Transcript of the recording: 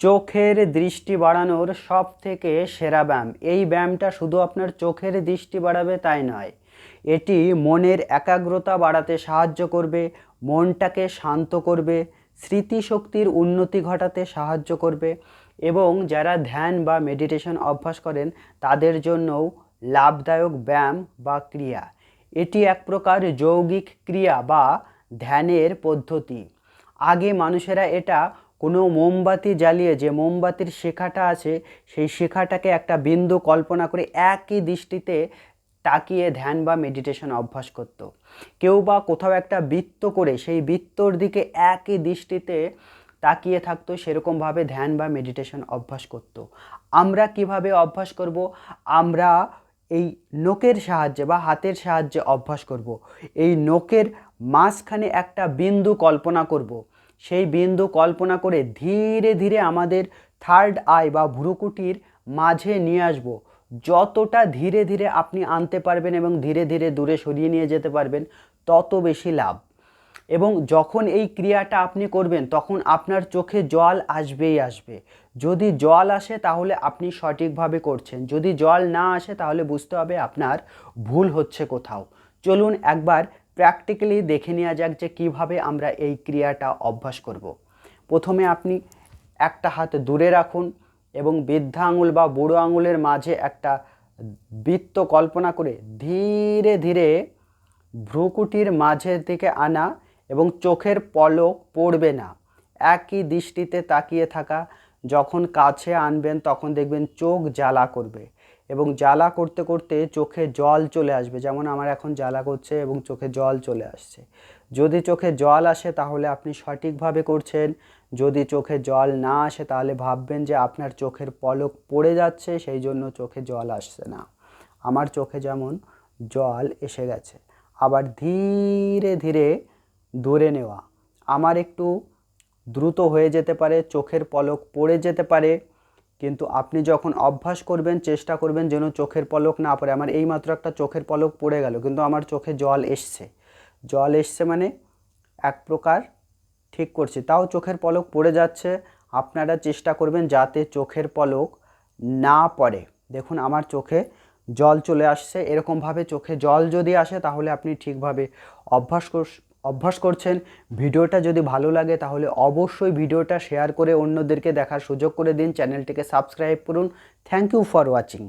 চোখের দৃষ্টি বাড়ানোর সব থেকে সেরা ব্যায়াম। এই ব্যায়ামটা শুধু আপনার চোখের দৃষ্টি বাড়াবে তাই নয়, এটি মনের একাগ্রতা বাড়াতে সাহায্য করবে, মনটাকে শান্ত করবে, স্মৃতিশক্তির উন্নতি ঘটাতে সাহায্য করবে এবং যারা ধ্যান বা মেডিটেশন অভ্যাস করেন, তাদের জন্যও লাভদায়ক ব্যায়াম বা ক্রিয়া। এটি এক প্রকার যৌগিক ক্রিয়া বা ধ্যানের পদ্ধতি। আগে মানুষেরা এটা কোনো মোমবাতি জ্বালিয়ে যে মোমবাতির শেখাটা আছে, সেই শেখাটাকে একটা বিন্দু কল্পনা করে একই দৃষ্টিতে তাকিয়ে ধ্যান বা মেডিটেশন অভ্যাস করত। কেউ বা কোথাও একটা বৃত্ত করে সেই বৃত্তর দিকে একই দৃষ্টিতে তাকিয়ে থাকতো, সেরকমভাবে ধ্যান বা মেডিটেশন অভ্যাস করত। আমরা কীভাবে অভ্যাস করব আমরা এই নোকের সাহায্যে বা হাতের সাহায্যে অভ্যাস করব। এই নোকের মাঝখানে একটা বিন্দু কল্পনা করব। সেই বিন্দু কল্পনা করে ধীরে ধীরে আমাদের থার্ড আই বা ভ্রুকুটির মাঝে নিয়ে আসব। যতটা ধীরে ধীরে আপনি আনতে পারবেন এবং ধীরে ধীরে দূরে সরিয়ে নিয়ে যেতে পারবেন, তত বেশি লাভ। এবং যখন এই ক্রিয়াটা আপনি করবেন, তখন আপনার চোখে জল আসবেই আসবে। যদি জল আসে, তাহলে আপনি সঠিকভাবে করছেন। যদি জল না আসে, তাহলে বুঝতে হবে আপনার ভুল হচ্ছে কোথাও। চলুন একবার প্র্যাকটিক্যালি দেখে নেওয়া যাক যে কীভাবে আমরা এই ক্রিয়াটা অভ্যাস করব। প্রথমে আপনি একটা হাত দূরে রাখুন এবং বৃদ্ধা আঙুল বা বুড়ো আঙুলের মাঝে একটা বৃত্ত কল্পনা করে ধীরে ধীরে ভ্রুকুটির মাঝের দিকে আনা এবং চোখের পলক পড়বে না একই দৃষ্টিতে তাকিয়ে থাকা, যখন কাছে আনবেন তখন দেখবেন চোখ জ্বালা করবে এবং জ্বালা করতে করতে চোখে জল চলে আসবে। যেমন আমার এখন জ্বালা করছে এবং চোখে জল চলে আসছে। যদি চোখে জল আসে তাহলে আপনি সঠিকভাবে করছেন। যদি চোখে জল না আসে তাহলে ভাববেন যে আপনার চোখের পলক পড়ে যাচ্ছে, সেই জন্য চোখে জল আসছে না। আমার চোখে যেমন জল এসে গেছে। আবার ধীরে ধীরে দূরে নেওয়া। আমার একটু দ্রুত হয়ে যেতে পারে, চোখের পলক পড়ে যেতে পারে। কিন্তু আপনি যখন অভ্যাস করবেন, চেষ্টা করবেন যেন চোখের পলক না পড়ে। আমার এইমাত্র একটা চোখের পলক পড়ে গেল, কিন্তু আমার চোখে জল এসছে। জল এসছে মানে এক প্রকার ঠিক করছি। তাও চোখের পলক পড়ে যাচ্ছে। আপনারা চেষ্টা করবেন যাতে চোখের পলক না পড়ে। দেখুন, আমার চোখে জল চলে আসছে। এরকমভাবে চোখে জল যদি আসে, তাহলে আপনি ঠিকভাবে অভ্যাস অভ্যাস করছেন। ভিডিওটা যদি ভালো লাগে তাহলে অবশ্যই ভিডিওটা শেয়ার করে অন্যদেরকে দেখার সুযোগ করে দিন। চ্যানেলটিকে সাবস্ক্রাইব করুন। Thank you for watching.